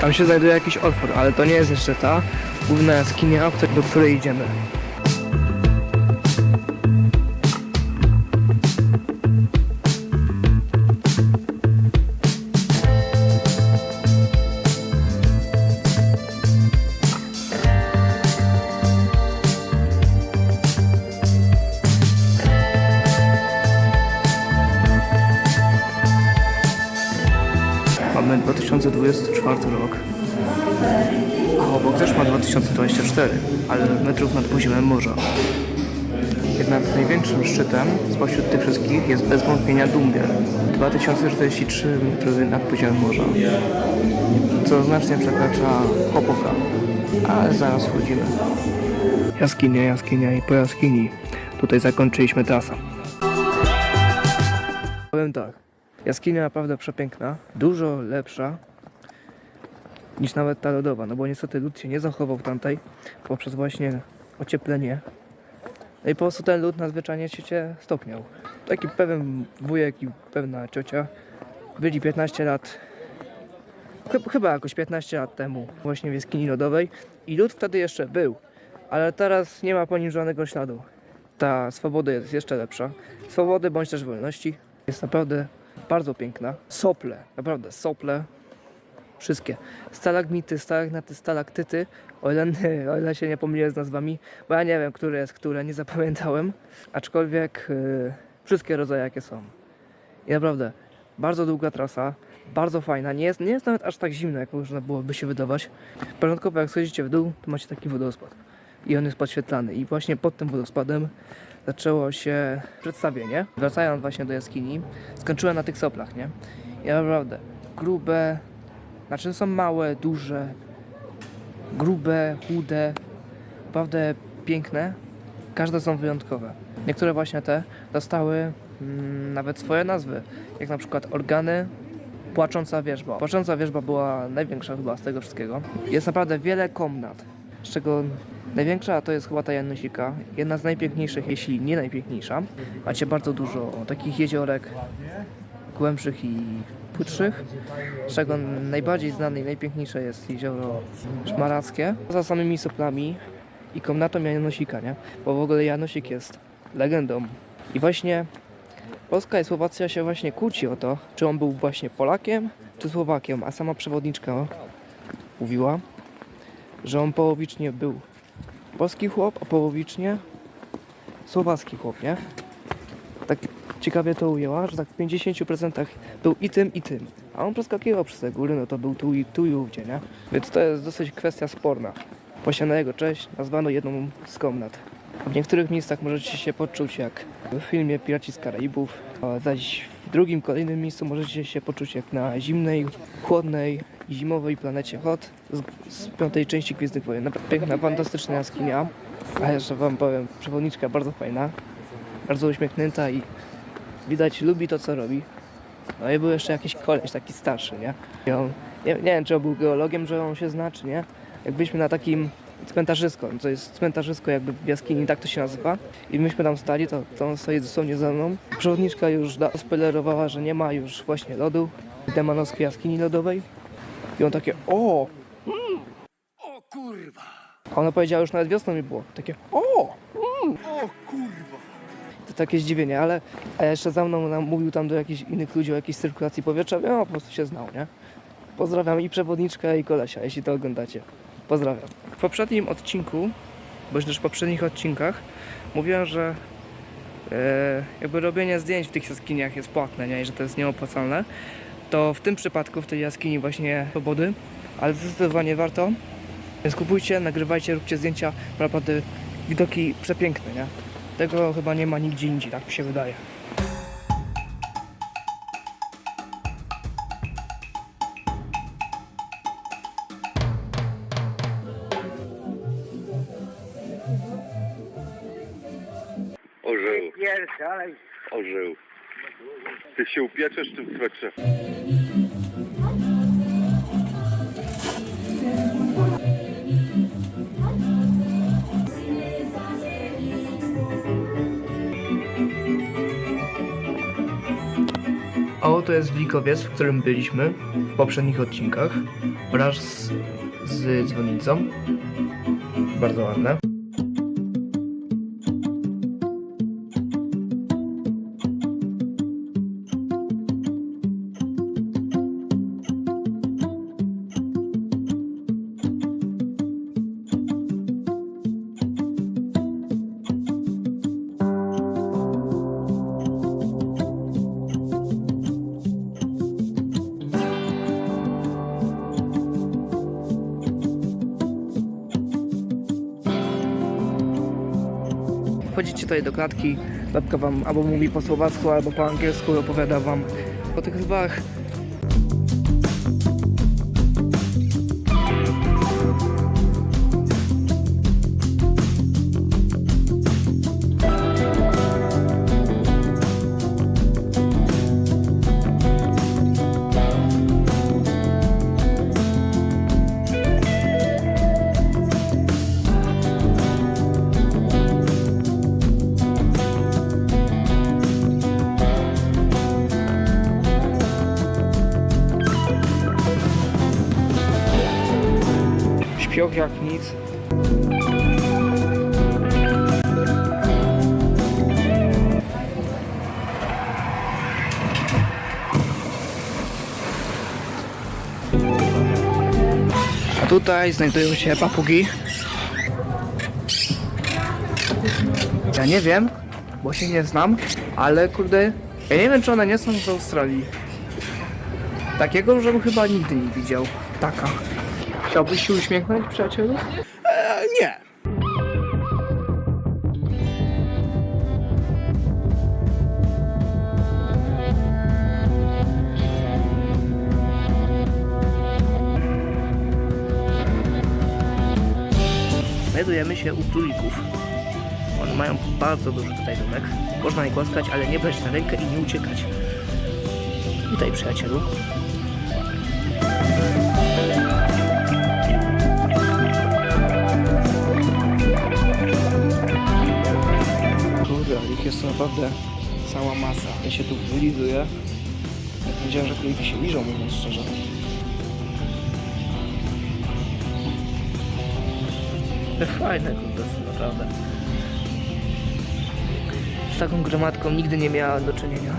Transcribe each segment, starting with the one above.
Tam się znajduje jakiś otwór, ale to nie jest jeszcze ta główna jaskinia, do której idziemy. 2024 rok, a obok też ma 2024, ale metrów nad poziomem morza. Jednak największym szczytem spośród tych wszystkich jest bez wątpienia Dumbiel. 2043 metry nad poziomem morza, co znacznie przekracza Hopoka, ale zaraz wchodzimy. Jaskinia, jaskinia i po jaskini. Tutaj zakończyliśmy trasę. Powiem tak, jaskinia naprawdę przepiękna, dużo lepsza niż nawet ta lodowa, no bo niestety lód się nie zachował tamtej poprzez właśnie ocieplenie. No i po prostu ten lód nadzwyczajnie się stopniał. Taki pewien wujek i pewna ciocia byli 15 lat, chyb- chyba jakoś 15 lat temu właśnie w jaskini lodowej i lód wtedy jeszcze był, ale teraz nie ma po nim żadnego śladu. Ta swoboda jest jeszcze lepsza. Swobody bądź też wolności jest naprawdę bardzo piękna. Sople, naprawdę sople. Wszystkie. Stalagmity, stalagnaty, stalaktyty. O ile, o ile się nie pomyliłem z nazwami, bo ja nie wiem, które jest które, nie zapamiętałem. Aczkolwiek yy, wszystkie rodzaje jakie są. I naprawdę, bardzo długa trasa, bardzo fajna. Nie jest, nie jest nawet aż tak zimno, jak można byłoby się wydawać. Początkowo jak schodzicie w dół, to macie taki wodospad. I on jest podświetlany. I właśnie pod tym wodospadem zaczęło się przedstawienie. Wracając właśnie do jaskini, skończyłem na tych soplach, nie? I naprawdę, grube, znaczy są małe, duże, grube, chude, naprawdę piękne. Każde są wyjątkowe. Niektóre właśnie te dostały mm, nawet swoje nazwy, jak na przykład organy, płacząca wierzba. Płacząca wierzba była największa chyba z tego wszystkiego. Jest naprawdę wiele komnat, z czego największa to jest chyba ta Janusika, jedna z najpiękniejszych, jeśli nie najpiękniejsza. Macie bardzo dużo takich jeziorek głębszych i płytszych, z czego najbardziej znane i najpiękniejsze jest jezioro Szmarackie. Za samymi soplami i komnatą Janosika, nie? Bo w ogóle Janosik jest legendą. I właśnie Polska i Słowacja się właśnie kłóci o to, czy on był właśnie Polakiem, czy Słowakiem, a sama przewodniczka mówiła, że on połowicznie był polski chłop, a połowicznie słowacki chłop, nie? Tak ciekawie to ujęła, że tak w 50% był i tym, i tym. A on przeskakiwał przez te góry, no to był tu i tu i ówdzie, nie? Więc to jest dosyć kwestia sporna. Właśnie na jego cześć nazwano jedną z komnat. W niektórych miejscach możecie się poczuć jak w filmie Piraci z Karaibów, zaś w drugim, kolejnym miejscu możecie się poczuć jak na zimnej, chłodnej, zimowej planecie Hot z, z piątej części Gwiezdnych Wojen. Piękna, fantastyczna jaskinia. A jeszcze wam powiem, przewodniczka bardzo fajna, bardzo uśmiechnięta i widać lubi to co robi. No i był jeszcze jakiś koleś taki starszy, nie? I on, nie, nie wiem czy on był geologiem, że on się zna, czy nie. Jak byliśmy na takim cmentarzysko, to jest cmentarzysko jakby w jaskini, tak to się nazywa. I myśmy tam stali, to, to on stoi dosłownie za mną. Przewodniczka już spoilerowała, że nie ma już właśnie lodu w demanowskiej jaskini lodowej. I on takie, o! O kurwa! A ona powiedziała już nawet wiosną mi było. Takie, o! O kurwa! To takie zdziwienie, ale a jeszcze za mną nam mówił tam do jakichś innych ludzi o jakiejś cyrkulacji powietrza, no po prostu się znał, nie? Pozdrawiam i przewodniczkę i kolesia, jeśli to oglądacie. Pozdrawiam. W poprzednim odcinku, bądź też w poprzednich odcinkach mówiłem, że e, jakby robienie zdjęć w tych jaskiniach jest płatne, nie? I że to jest nieopłacalne. To w tym przypadku, w tej jaskini właśnie Swobody, ale zdecydowanie warto. Więc kupujcie, nagrywajcie, róbcie zdjęcia, naprawdę widoki przepiękne, nie? Tego chyba nie ma nigdzie indziej, tak mi się wydaje. Orzeł, orzeł. Ty się upieczesz w tym swetrze. A oto jest Wilkowiec, w którym byliśmy w poprzednich odcinkach wraz z, z dzwonnicą. Bardzo ładne. Wchodzicie tutaj do klatki, babka wam albo mówi po słowacku, albo po angielsku opowiada wam o tych lwach. Śpioch jak nic. A tutaj znajdują się papugi. Ja nie wiem, bo się nie znam, ale kurde, ja nie wiem czy one nie są z Australii. Takiego, żebym chyba nigdy nie widział. Taka. Chciałbyś się uśmiechnąć, przyjacielu? nie. Znajdujemy się u królików. One mają bardzo duży tutaj domek. Można je głaskać, ale nie brać na rękę i nie uciekać. Witaj przyjacielu. Ich jest naprawdę cała masa. Ja się tu wylizuję. Jak powiedziałem, że króliki się liżą, mówiąc szczerze. Fajne kurde są naprawdę. Z taką gromadką nigdy nie miałem do czynienia.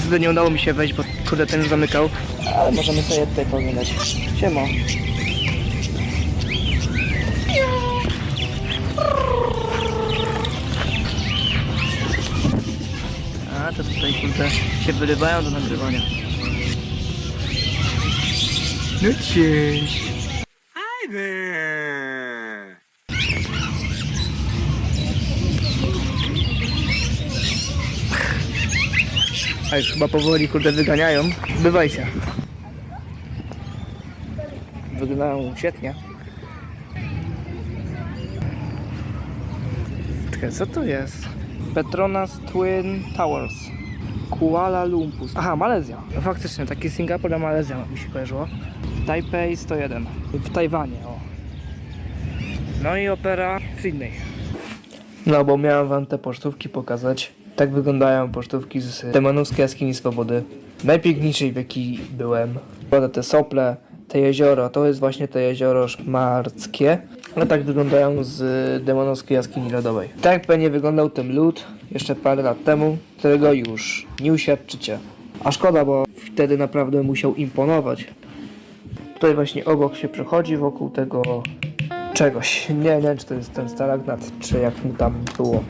Niestety nie udało mi się wejść, bo kurde ten już zamykał. Ale możemy sobie tutaj poglądać. Siema. A, to tutaj kurde się wyrywają do nagrywania. No cześć. Fajny. A już chyba powoli kurde wyganiają. Bywajcie. Wyglądają świetnie. Czekaj, co to jest? Petronas Twin Towers. Kuala Lumpur. Aha, Malezja. No faktycznie, taki Singapur, a Malezja mi się kojarzyło. Taipei 101. W Tajwanie, o. No i opera Sydney. No, bo miałem wam te pocztówki pokazać. Tak wyglądają pocztówki z Demonowskiej Jaskini Swobody. Najpiękniejszej w jakiej byłem. Woda te sople, te jezioro, to jest właśnie to jezioro szmarckie. A tak wyglądają z Demonowskiej Jaskini Lodowej. Tak pewnie wyglądał ten lód jeszcze parę lat temu, którego już nie uświadczycie. A szkoda, bo wtedy naprawdę musiał imponować. Tutaj właśnie obok się przechodzi wokół tego czegoś. Nie wiem, czy to jest ten stalagmat, czy jak mu tam było.